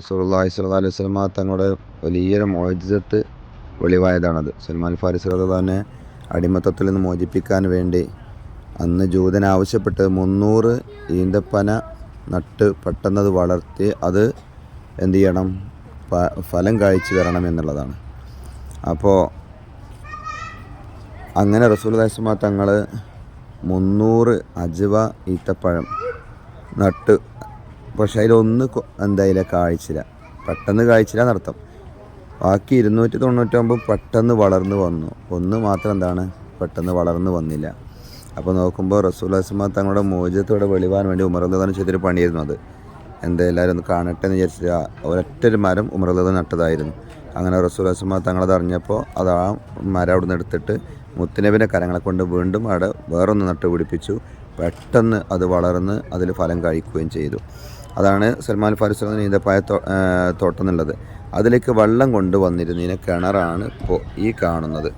റസൂലുള്ളാഹി സ്വല്ലല്ലാഹു അലൈഹി വസല്ലമ തങ്ങളുടെ വലിയൊരു മോചിതത്ത് വെളിവായതാണത്. സൽമാൻ ഫാരിസ് തന്നെ അടിമത്തത്തിൽ നിന്ന് മോചിപ്പിക്കാൻ വേണ്ടി അന്ന് ജൂതൻ ആവശ്യപ്പെട്ട് മുന്നൂറ് ഈന്തപ്പന നട്ട് പെട്ടെന്നത് വളർത്തി അത് എന്തു ചെയ്യണം? ഫലം കാഴ്ച വരണം എന്നുള്ളതാണ്. അപ്പോൾ അങ്ങനെ റസൂൽ ദാസ്മ തങ്ങൾ മുന്നൂറ് അജവ ഈത്തപ്പഴം നട്ട് പക്ഷെ അതിലൊന്ന് എന്തായാലും കാഴ്ചയില്ല പെട്ടെന്ന് കാഴ്ചയില്ല നടത്തം. ബാക്കി ഇരുന്നൂറ്റി തൊണ്ണൂറ്റൊമ്പത് പെട്ടെന്ന് വളർന്നു വന്നു. ഒന്ന് മാത്രം എന്താണ്? പെട്ടെന്ന് വളർന്നു വന്നില്ല. അപ്പോൾ നോക്കുമ്പോൾ റസൂൽ അസ്മ തങ്ങളുടെ മോചത്തോടെ വെളിവാൻ വേണ്ടി ഉമർദാൻ ചെയ്തൊരു പണിയായിരുന്നു അത്. എന്താ എല്ലാവരും ഒന്ന് കാണട്ടെ എന്ന് വിചാരിച്ചിട്ട് ഒരൊറ്റൊരു മരം ഉമർദാൻ നട്ടതായിരുന്നു. അങ്ങനെ റസൂൽ അസ്മ തങ്ങളത് അറിഞ്ഞപ്പോൾ അത് ആ മരം അവിടെ നിന്ന് എടുത്തിട്ട് മുത്തനബിന്റെ കരങ്ങളെ കൊണ്ട് വീണ്ടും അവിടെ വേറൊന്ന് നട്ട് പിടിപ്പിച്ചു പെട്ടെന്ന് അത് വളർന്ന് അതിൽ ഫലം കഴിക്കുകയും ചെയ്തു. അതാണ് സൽമാൻ ഫാരിസ് നീന്തപ്പായ തോ- തോട്ടം എന്നുള്ളത്. അതിലേക്ക് വെള്ളം കൊണ്ടുവന്നിരുന്നതിന് കിണറാണ് ഇപ്പോൾ ഈ കാണുന്നത്.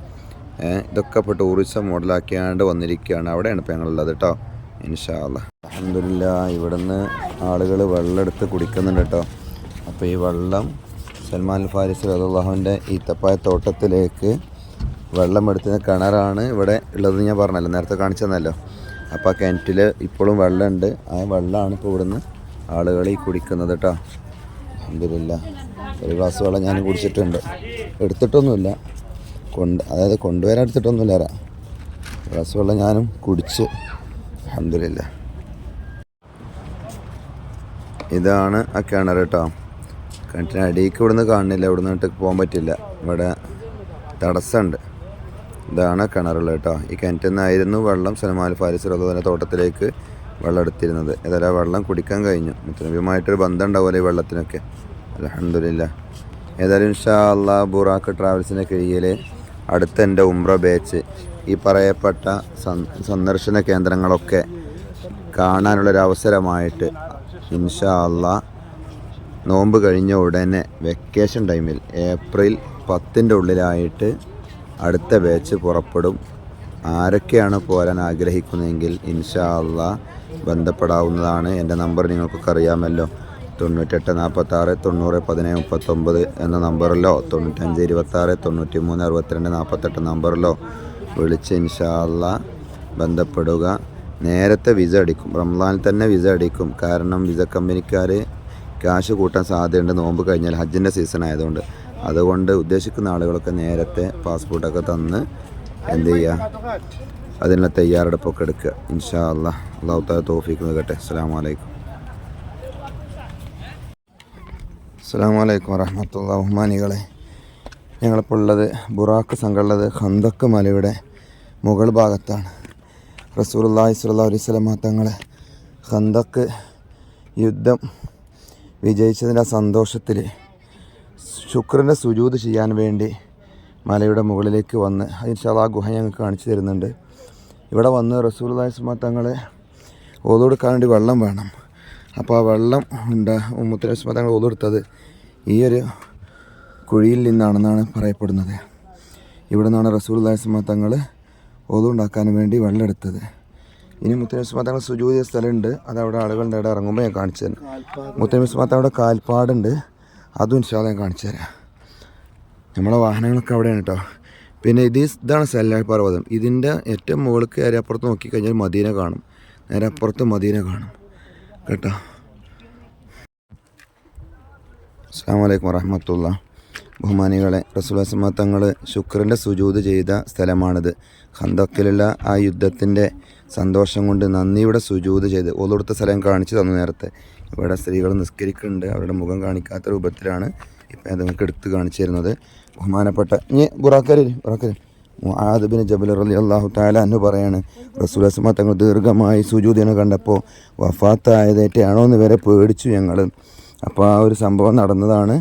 ഇതൊക്കെ ഇപ്പോൾ ടൂറിസം മോഡലാക്കിയാണ്ട് വന്നിരിക്കുകയാണ്. അവിടെയാണ് ഇപ്പോൾ ഞങ്ങളുള്ളത് കേട്ടോ. ഇൻഷാല്ല അലഹമില്ല ഇവിടുന്ന് ആളുകൾ വെള്ളം എടുത്ത് കുടിക്കുന്നുണ്ട് കേട്ടോ. അപ്പോൾ ഈ വെള്ളം സൽമാൻ ഫാരിസ് അള്ളാഹുവിന്റെ ഈത്തപ്പായ തോട്ടത്തിലേക്ക് വെള്ളം എടുത്തുന്ന കിണറാണ് ഇവിടെ ഉള്ളത് ഞാൻ പറഞ്ഞല്ലോ. നേരത്തെ കാണിച്ചു തന്നല്ലോ. അപ്പോൾ ആ കിണറ്റിൽ ഇപ്പോഴും വെള്ളമുണ്ട് ആ വെള്ളമാണ് ഇപ്പോൾ ഇവിടുന്ന് ആളുകൾ ഈ കുടിക്കുന്നത് കേട്ടോ അലഹമില്ല ഒരു ഗ്ലാസ് വെള്ളം ഞാൻ കുടിച്ചിട്ടുണ്ട്. എടുത്തിട്ടൊന്നുമില്ല. കൊണ്ട് അതായത് കൊണ്ടുവരാൻ എടുത്തിട്ടൊന്നുമില്ല ഗ്ലാസ് വെള്ളം ഞാനും കുടിച്ച്. അലഹമില്ല ഇതാണ് ആ കിണർ കേട്ടോ കിണറ്റിന് അടിയിലേക്ക് ഇവിടുന്ന് കാണുന്നില്ല. ഇവിടുന്ന് ഇട്ട് പോകാൻ പറ്റില്ല. ഇവിടെ തടസ്സമുണ്ട്. ഇതാണ് കിണറുള്ളത് കേട്ടോ ഈ കിണറ്റിൽ നിന്നായിരുന്നു വെള്ളം സലമാൽ ഫാരിസ് തോട്ടത്തിലേക്ക് വെള്ളം എടുത്തിരുന്നത് ഏതായാലും ആ വെള്ളം കുടിക്കാൻ കഴിഞ്ഞു. മുത്തനബിയുമായിട്ടൊരു ബന്ധം ഉണ്ടാവുമല്ലോ ഈ വെള്ളത്തിനൊക്കെ. അലഹമില്ല ഏതായാലും ഇൻഷാ അള്ളാ ബുറാക്ക് ട്രാവൽസിന്റെ കീഴിൽ അടുത്ത എന്റെ ഉംറ ബേച്ച് ഈ പറയപ്പെട്ട സന്ദർശന കേന്ദ്രങ്ങളൊക്കെ കാണാനുള്ളൊരവസരമായിട്ട് ഇൻഷാ അള്ളാ നോമ്പ് കഴിഞ്ഞ ഉടനെ വെക്കേഷൻ ടൈമിൽ ഏപ്രിൽ പത്തിന്റെ ഉള്ളിലായിട്ട് അടുത്ത ബാച്ച് പുറപ്പെടും. ആരൊക്കെയാണ് പോരാൻ ആഗ്രഹിക്കുന്നതെങ്കിൽ ഇൻഷാ അള്ളാ ബന്ധപ്പെടാവുന്നതാണ്. എന്റെ നമ്പർ നിങ്ങൾക്കൊക്കെ അറിയാമല്ലോ. തൊണ്ണൂറ്റെട്ട് നാൽപ്പത്താറ് തൊണ്ണൂറ് പതിനേഴ് മുപ്പത്തൊമ്പത് എന്ന നമ്പറിലോ തൊണ്ണൂറ്റഞ്ച് ഇരുപത്താറ് തൊണ്ണൂറ്റി മൂന്ന് അറുപത്തിരണ്ട് നാൽപ്പത്തെട്ട് നമ്പറിലോ വിളിച്ച് ഇൻഷാല്ല ബന്ധപ്പെടുക. നേരത്തെ വിസ അടിക്കും. റംസാനിൽ തന്നെ വിസ അടിക്കും. കാരണം വിസ കമ്പനിക്കാർ ക്യാഷ് കൂട്ടാൻ സാധ്യതയുണ്ട്. നോമ്പ് കഴിഞ്ഞാൽ ഹജ്ജിന്റെ സീസൺ ആയതുകൊണ്ട്. അതുകൊണ്ട് ഉദ്ദേശിക്കുന്ന ആളുകളൊക്കെ നേരത്തെ പാസ്പോർട്ടൊക്കെ തന്ന് എന്ത് ചെയ്യുക അതിനുള്ള തയ്യാറെടുപ്പൊക്കെ എടുക്കുക. ഇൻഷാ അള്ളാഹ് അള്ളാഹു താല തോഫിക്ക് നൽകട്ടെ. അസ്സാം വലൈക്കും അസ്സാം വലൈക്കും വറഹമത്തുള്ള ബഹുമാനികളെ ഞങ്ങളിപ്പോൾ ഉള്ളത് ബുറാക്ക് സംഘമുള്ളത് ഹന്തക്ക് മലയുടെ മുകൾ ഭാഗത്താണ്. റസൂലുള്ളാഹി സ്വല്ലാ അലൈഹി വസല്ലമ തങ്ങളെ ഹന്തക്ക് യുദ്ധം വിജയിച്ചതിന്റെ സന്തോഷത്തിൽ ശുക്രന്റെ സുജൂത് ചെയ്യാൻ വേണ്ടി മലയുടെ മുകളിലേക്ക് വന്ന് അതിന് ആ ഗുഹ ഞങ്ങൾക്ക് കാണിച്ചു തരുന്നുണ്ട്. ഇവിടെ വന്ന് റസൂലുള്ളാഹി ദാസ്മ തങ്ങളെ ഓതെടുക്കാൻ വേണ്ടി വെള്ളം വേണം. അപ്പോൾ ആ വെള്ളം ഉണ്ട് മുത്തലസ്മ തങ്ങൾ ഓതെടുത്തത് ഈ ഒരു കുഴിയിൽ നിന്നാണെന്നാണ് പറയപ്പെടുന്നത്. ഇവിടെ നിന്നാണ് റസൂൽ ദാസ്മ തങ്ങൾ ഓതുണ്ടാക്കാൻ വേണ്ടി വെള്ളം എടുത്തത്. ഇനി മുത്തനസ്മ തങ്ങൾ സുജൂതി സ്ഥലമുണ്ട് അത് അവിടെ ആളുകളുടെ ഇടയിൽ ഇറങ്ങുമ്പോൾ ഞാൻ കാണിച്ചു തരാം. മുത്തനസ്മ തങ്ങളുടെ കാൽപ്പാടുണ്ട് അതും ഇൻഷാല്ല ഞാൻ കാണിച്ചു തരാം. നമ്മളെ വാഹനങ്ങളൊക്കെ അവിടെയാണ് കേട്ടോ പിന്നെ ഇത് ഇതാണ് സെല്ലാ പർവതം. ഇതിന്റെ ഏറ്റവും മുകളിൽ കയറി അപ്പുറത്ത് നോക്കിക്കഴിഞ്ഞാൽ മദീന കാണും. നേരെ അപ്പുറത്ത് മദീന കാണും. കേട്ടോ? അസ്സാം വലൈക്കും വറഹമത്തുള്ള. ബഹുമാനികളെ റസുലാസമ തങ്ങൾ ശുക്രന്റെ സുജൂത് ചെയ്ത സ്ഥലമാണിത്. ഖന്തക്കിലുള്ള ആ യുദ്ധത്തിന്റെ സന്തോഷം കൊണ്ട് നന്ദിയുടെ സുജൂത് ചെയ്ത് ഓളൊടുത്ത സ്ഥലം കാണിച്ചു തന്നു നേരത്തെ. ഇവിടെ സ്ത്രീകൾ നിസ്കരിക്കുന്നുണ്ട്. അവരുടെ മുഖം കാണിക്കാത്ത രൂപത്തിലാണ് ഇപ്പം നിങ്ങൾക്ക് എടുത്ത് കാണിച്ചു തരുന്നത്. ബഹുമാനപ്പെട്ട ഇനി ബുറാക്കരി ബുറാക്കരി മുആദ് ജബൽ റലി അള്ളാഹു താല എന്ന് പറയാണ് റസൂൽ അസ്മ തങ്ങൾ ദീർഘമായി സുജൂദിനെ കണ്ടപ്പോൾ വഫാത്തായതേറ്റാണോ എന്ന് വരെ പേടിച്ചു ഞങ്ങൾ അപ്പോൾ ആ ഒരു സംഭവം നടന്നതാണ്.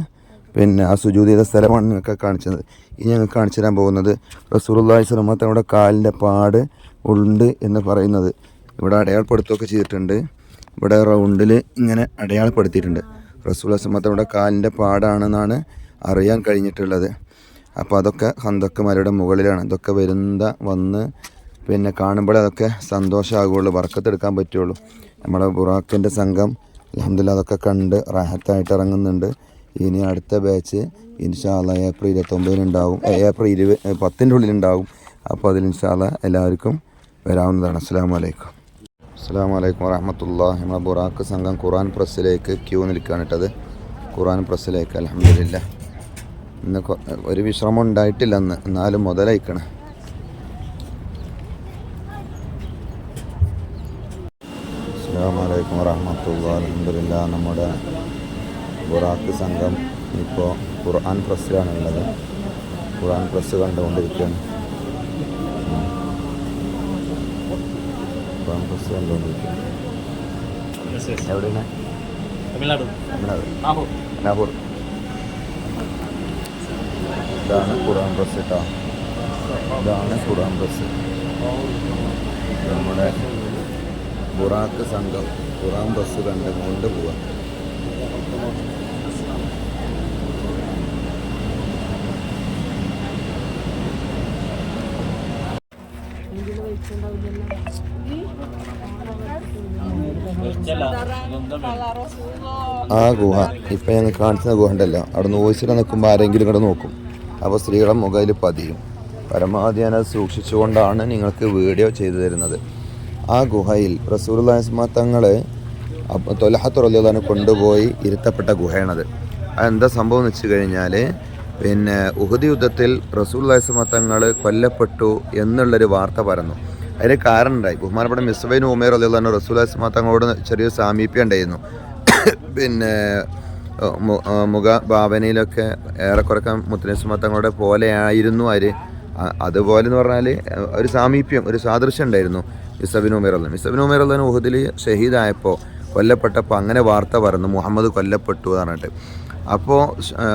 പിന്നെ ആ സുജൂദിയുടെ സ്ഥലമാണ് നിങ്ങൾക്ക് കാണിച്ചത്. ഇനി ഞങ്ങൾ കാണിച്ചു തരാൻ പോകുന്നത് റസൂലുള്ളാഹി സ്വലമ തങ്ങളുടെ കാലിന്റെ പാട് ഉണ്ട് എന്ന് പറയുന്നത്. ഇവിടെ അടയാളപ്പെടുത്തുകയൊക്കെ ചെയ്തിട്ടുണ്ട്. ഇവിടെ റൗണ്ടിൽ ഇങ്ങനെ അടയാളപ്പെടുത്തിയിട്ടുണ്ട്. റസൂൽ തങ്ങളുടെ കാലിന്റെ പാടാണെന്നാണ് അറിയാൻ കഴിഞ്ഞിട്ടുള്ളത്. അപ്പോൾ അതൊക്കെ ഹന്തക്ക് മലയുടെ മുകളിലാണ്. ഇതൊക്കെ വരുന്ന വന്ന് പിന്നെ കാണുമ്പോഴേ അതൊക്കെ സന്തോഷമാകുള്ളൂ വറക്കത്തെടുക്കാൻ പറ്റുള്ളൂ. നമ്മുടെ ബുറാക്കിന്റെ സംഘം അലഹമില്ല അതൊക്കെ കണ്ട് റാഹത്തായിട്ട് ഇറങ്ങുന്നുണ്ട്. ഇനി അടുത്ത ബാച്ച് ഇൻഷാല്ല ഏപ്രിൽ ഇരുപത്തൊമ്പതിനുണ്ടാവും. ഏപ്രിൽ ഇരുപത് പത്തിന്റെ ഉള്ളിലുണ്ടാവും. അപ്പോൾ അതിൽ ഇൻഷാല്ല എല്ലാവർക്കും വരാവുന്നതാണ്. അസ്സാം വലൈക്കും അസ്സാം വലൈക്കും വറഹമത്തുള്ള നമ്മളെ ബുറാക്ക് സംഘം ഖുറാൻ പ്രസ്സിലേക്ക് ക്യൂ നിൽക്കുകയാണ് ഇട്ടത്. ഖുറാൻ പ്രസ്സിലേക്ക്. അലഹമില്ല ഇന്ന് ഒരു വിശ്രമം ഉണ്ടായിട്ടില്ല അന്ന് എന്നാലും മുതലയക്കണം. അസ്സാമലൈക്കും വറഹമത്തല്ല വറഹമത്തുള്ള അലഹമില്ല നമ്മുടെ ബുറാക്ക് സംഘം ഇപ്പോൾ ഖുർആൻ പ്രസ്സിലാണ് ഉള്ളത്. ഖുർആൻ പ്രസ് കണ്ടുകൊണ്ടിരിക്കുകയാണ്. ഖുർആൻ പ്രസ് കണ്ടുകൊണ്ടിരിക്കുകയാണ്. എവിടെയാണ്? തമിഴ്നാട്. തമിഴ്നാട്. നാഗൂർ ഇതാണ് ഖുറാൻ ഡ്രസ് കേട്ടോ ഇതാണ് ഖുറാൻ ഡ്രസ് നമ്മുടെ ബുറാക്ക് സംഘം ഖുർആൻ കണ്ട് കണ്ടുകൊണ്ട് പോവാം. ആ ഗുഹ. ഇപ്പം ഞങ്ങൾ കാണിച്ച ഗുഹ ഉണ്ടല്ലോ അവിടെ നിന്ന് നിൽക്കുമ്പോ ആരെങ്കിലും ഇവിടെ നോക്കും. അപ്പോൾ സ്ത്രീകളുടെ മുഖയിൽ പതിയും. പരമാവധി ഞാനത് സൂക്ഷിച്ചുകൊണ്ടാണ് നിങ്ങൾക്ക് വീഡിയോ ചെയ്തു തരുന്നത്. ആ ഗുഹയിൽ റസൂർലാസ്മ തങ്ങൾ തൊലഹത്തുറലിനെ കൊണ്ടുപോയി ഇരുത്തപ്പെട്ട ഗുഹയാണത്. അതെന്താ സംഭവം എന്ന് വെച്ച് കഴിഞ്ഞാൽ പിന്നെ ഉഹുദി യുദ്ധത്തിൽ റസൂൽ തങ്ങൾ കൊല്ലപ്പെട്ടു എന്നുള്ളൊരു വാർത്ത പറഞ്ഞു അതിന് കാരണം ഉണ്ടായി ബഹുമാനപ്പെട്ട മിസ്ബൈൻ ഉമേർ അലിയുള്ള റസൂൽ തങ്ങളോട് ചെറിയൊരു സാമീപ്യം ഉണ്ടായിരുന്നു. പിന്നെ ഏഹ്, മു- ഏഹ്, മുഖ ഭാവനയിലൊക്കെ ഏറെക്കുറക്കം മുത്തനസ്മ തങ്ങളുടെ പോലെയായിരുന്നു അവർ അതുപോലെ എന്ന് പറഞ്ഞാൽ ഒരു സാമീപ്യം ഒരു സാദൃശ്യം ഉണ്ടായിരുന്നു ഇസബിൻ ഉമേർ അള്ളൻ. ഇസബിൻ ഉമേർ അള്ളൻ ഉഹദിൽ ഷഹീദായപ്പോൾ കൊല്ലപ്പെട്ടപ്പോൾ അങ്ങനെ വാർത്ത പറഞ്ഞു മുഹമ്മദ് കൊല്ലപ്പെട്ടു പറഞ്ഞിട്ട്. അപ്പോൾ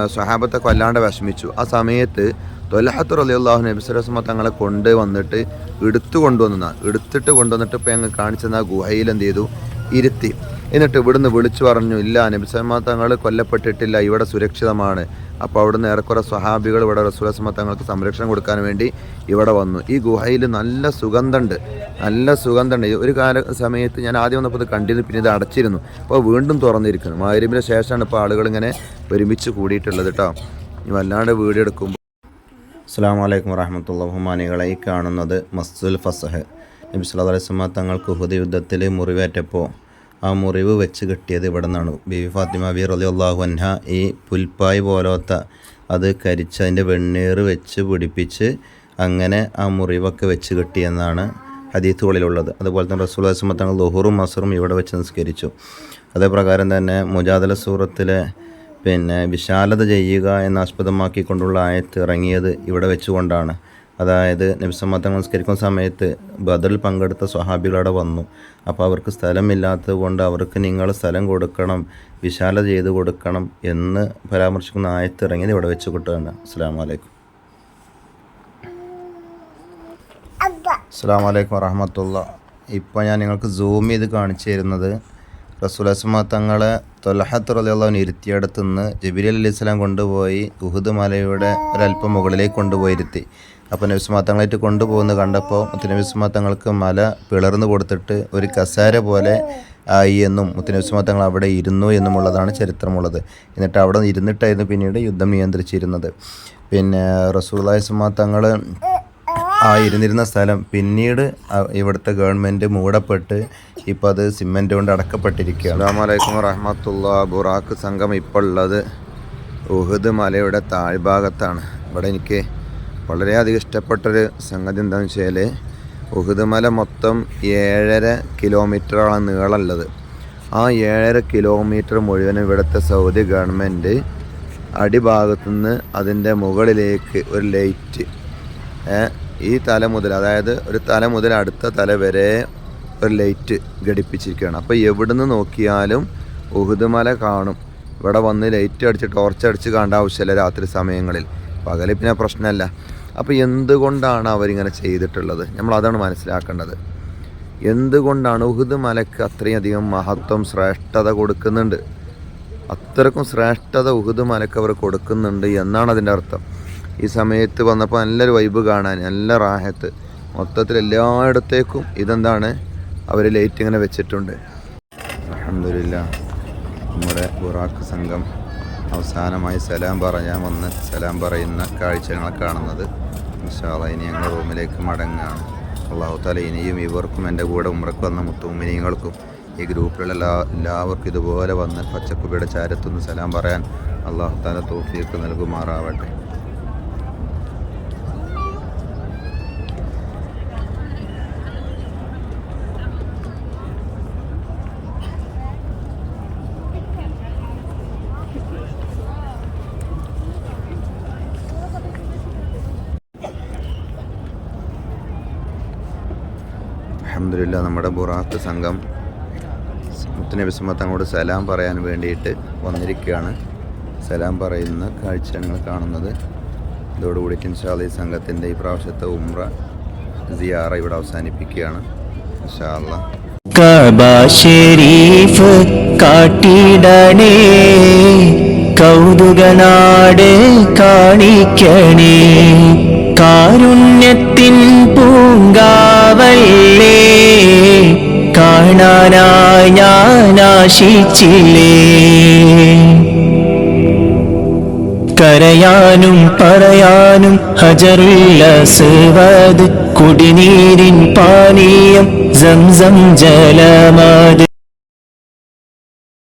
സ്വഹാബത്തെ കൊല്ലാണ്ട് വിഷമിച്ചു. ആ സമയത്ത് തൊലഹത്ത് റലിയുള്ളാഹു നബിസ്വലസ്മ തങ്ങളെ കൊണ്ട് വന്നിട്ട് എടുത്തു കൊണ്ടുവന്നാൽ എടുത്തിട്ട് കൊണ്ടുവന്നിട്ട് ഇപ്പോൾ ഞങ്ങൾ കാണിച്ചെന്ന ഗുഹയിൽ എന്ത് ചെയ്തു? ഇരുത്തി. എന്നിട്ട് ഇവിടുന്ന് വിളിച്ചു പറഞ്ഞു ഇല്ല നബിസമ്മ തങ്ങൾ കൊല്ലപ്പെട്ടിട്ടില്ല ഇവിടെ സുരക്ഷിതമാണ്. അപ്പോൾ അവിടുന്ന് ഏറെക്കുറെ സ്വഹാബികൾ ഇവിടെ റസൂലസ്മ തങ്ങൾക്ക് സംരക്ഷണം കൊടുക്കാൻ വേണ്ടി ഇവിടെ വന്നു. ഈ ഗുഹയിൽ നല്ല സുഗന്ധമുണ്ട് നല്ല സുഗന്ധമുണ്ട്. ഒരു കാല സമയത്ത് ഞാൻ ആദ്യം വന്നപ്പോൾ ഇത് കണ്ടിരുന്നു പിന്നെ ഇത് അടച്ചിരുന്നു. അപ്പോൾ വീണ്ടും തുറന്നിരിക്കുന്നു. മാരിമിന് ശേഷമാണ് ഇപ്പോൾ ആളുകൾ ഇങ്ങനെ ഒരുമിച്ച് കൂടിയിട്ടുള്ളത് കേട്ടോ. വല്ലാണ്ട് വീഡിയോ എടുക്കുമ്പോൾ അസ്സാം വലൈക്കും വറഹമത്തുള്ള ബഹുമാനികളെ ഈ കാണുന്നത് മസ്ദുൽ ഫസഹ്. നബി സല്ലല്ലാഹു അലൈഹി തങ്ങൾക്ക് ഉഹദ് യുദ്ധത്തിൽ മുറിവേറ്റപ്പോൾ ആ മുറിവ് വെച്ച് കിട്ടിയത് ഇവിടെ നിന്നാണ് ബീവി ഫാത്തിമ ബി റലി അള്ളാഹു അൻഹ ഈ പുൽപ്പായ് പോലത്തെ അത് കരിച്ച് അതിന്റെ വെണ്ണീർ വെച്ച് പിടിപ്പിച്ച് അങ്ങനെ ആ മുറിവൊക്കെ വെച്ച് കിട്ടിയെന്നാണ് ഹദീത്തുകളിലുള്ളത് അതുപോലെ തന്നെ റസൂൽ അലൈഹി വസല്ലം തങ്ങൾ ലുഹുറും മസറും ഇവിടെ വെച്ച് നിസ്കരിച്ചു. അതേപ്രകാരം തന്നെ മുജാദല സൂറത്തിലെ പിന്നെ വിശാലത ചെയ്യുക എന്ന് ആസ്പദമാക്കിക്കൊണ്ടുള്ള ആയത്ത് ഇറങ്ങിയത് ഇവിടെ വെച്ചുകൊണ്ടാണ്. അതായത് നബിസമ്മത്തം നമസ്കരിക്കുന്ന സമയത്ത് ബദറിൽ പങ്കെടുത്ത സ്വഹാബികളവിടെ വന്നു. അപ്പോൾ അവർക്ക് സ്ഥലമില്ലാത്തത് കൊണ്ട് അവർക്ക് നിങ്ങൾ സ്ഥലം കൊടുക്കണം വിശാല ചെയ്ത് കൊടുക്കണം എന്ന് പരാമർശിക്കുന്ന ആയത്ത് ഇവിടെ വെച്ച് കിട്ടുകയാണ്. അസ്സാം വലൈക്കും അസ്സാം വലൈക്കും വറഹമത്തുള്ള ഇപ്പോൾ ഞാൻ നിങ്ങൾക്ക് സൂം ചെയ്ത് കാണിച്ചു തരുന്നത് റസൂലസ്മ തങ്ങളെ തൊലഹത്ത് റലിയുള്ളവൻ ഇരുത്തിയടുത്ത് നിന്ന് ജബിരി അലി ഇസ്ലാം കൊണ്ടുപോയി ഉഹുദ് മലയുടെ ഒരല്പം മുകളിലേക്ക് കൊണ്ടുപോയി ഇരുത്തി അപ്പോൾ നബിസ്മാ തങ്ങളായിട്ട് കൊണ്ടുപോകുന്നത് കണ്ടപ്പോൾ മുത്തനബിസ്മാ തങ്ങൾക്ക് മല പിളർന്നു കൊടുത്തിട്ട് ഒരു കസാര പോലെ ആയി എന്നും മുത്തനബിസ്മാ തങ്ങൾ അവിടെ ഇരുന്നു എന്നുമുള്ളതാണ് ചരിത്രമുള്ളത്. എന്നിട്ട് അവിടെ ഇരുന്നിട്ടായിരുന്നു പിന്നീട് യുദ്ധം നിയന്ത്രിച്ചിരുന്നത്. പിന്നെ റസൂല്ലാസ്മാ തങ്ങൾ ആ സ്ഥലം. പിന്നീട് ഇവിടുത്തെ ഗവൺമെന്റ് മൂടപ്പെട്ട് ഇപ്പോൾ അത് സിമെന്റ് കൊണ്ട് അടക്കപ്പെട്ടിരിക്കുകയാണ്. അസ്സാമലൈക്കും വറഹമത്തുള്ള ബുറാക്ക് സംഘം ഇപ്പോൾ ഉള്ളത് ഉഹദ് മലയുടെ താഴ്ഭാഗത്താണ്. ഇവിടെ എനിക്ക് വളരെയധികം ഇഷ്ടപ്പെട്ടൊരു സംഗതി എന്താണെന്ന് വെച്ചാൽ ഉഹദ് മല മൊത്തം ഏഴര കിലോമീറ്ററാണ് നീളമുള്ളത്. ആ ഏഴര കിലോമീറ്റർ മുഴുവനും ഇവിടുത്തെ സൗദി ഗവൺമെന്റ് അടിഭാഗത്തുനിന്ന് അതിന്റെ മുകളിലേക്ക് ഒരു ലൈറ്റ് ഈ തല മുതൽ അതായത് ഒരു തല മുതൽ അടുത്ത തല വരെ ഒരു ലൈറ്റ് ഘടിപ്പിച്ചിരിക്കുകയാണ്. അപ്പോൾ എവിടുന്ന് നോക്കിയാലും ഉഹുദ് മല കാണും. ഇവിടെ വന്ന് ലൈറ്റ് അടിച്ച് ടോർച്ച് അടിച്ച് കാണേണ്ട ആവശ്യമില്ല രാത്രി സമയങ്ങളിൽ. പകൽ പിന്നെ പ്രശ്നമല്ല. അപ്പോൾ എന്തുകൊണ്ടാണ് അവരിങ്ങനെ ചെയ്തിട്ടുള്ളത്? നമ്മൾ അതാണ് മനസ്സിലാക്കേണ്ടത്. എന്തുകൊണ്ടാണ് ഉഹുദ് മലക്ക് അത്രയും അധികം മഹത്വം ശ്രേഷ്ഠത കൊടുക്കുന്നുണ്ട്? അത്രക്കും ശ്രേഷ്ഠത ഉഹുദ് മലക്ക് അവർ കൊടുക്കുന്നുണ്ട് എന്നാണ് അതിന്റെ അർത്ഥം. ഈ സമയത്ത് വന്നപ്പോൾ നല്ലൊരു വൈബ് കാണാൻ നല്ല റാഹത്ത്. മൊത്തത്തിൽ എല്ലായിടത്തേക്കും ഇതെന്താണ് അവർ ലൈറ്റ് ഇങ്ങനെ വെച്ചിട്ടുണ്ട്. അലഹമില്ല നമ്മുടെ ബുറാക്ക് സംഘം അവസാനമായി സലാം പറയാൻ വന്ന് സലാം പറയുന്ന കാഴ്ചകളെ കാണുന്നത്. ഇൻഷാല്ല ഇനി ഞങ്ങൾ റൂമിലേക്ക് മടങ്ങുകയാണ് അള്ളാഹു താല ഇനിയും ഇവർക്കും എന്റെ കൂടെ ഉമ്രക്ക് വന്ന മുത്തുമിനിങ്ങൾക്കും ഈ ഗ്രൂപ്പിലുള്ള എല്ലാ എല്ലാവർക്കും ഇതുപോലെ വന്ന് പച്ചക്കുപ്പിയുടെ ചാരത്തുനിന്ന് സലാം പറയാൻ അള്ളാഹു താല തോഫിയൊക്കെ നൽകുമാറാവട്ടെ. അലഹമില്ല നമ്മുടെ ബുറാത്ത് സംഘം മുത്തനബി അങ്ങോട്ട് സലാം പറയാൻ വേണ്ടിയിട്ട് വന്നിരിക്കുകയാണ്. സലാം പറയുന്ന കാഴ്ച ഞങ്ങൾ കാണുന്നത്. ഇതോടുകൂടി ഇൻഷാല്ല ഈ സംഘത്തിന്റെ ഈ പ്രാവശ്യത്തെ ഉമ്ര സിയാറ ഇവിടെ അവസാനിപ്പിക്കുകയാണ്. ഇൻഷാല്ല കാട്ടിടണേ കൗതുകനാട് കാണിക്കണേ. കാരുണ്യത്തിൻ കാണാനായി ഞാൻ ആശിച്ചില്ലേ കരയാനും പറയാനും ഹജറുള്ള സേവാത് കുടിനീരിൻ പാനീയം സംസം ജലമത്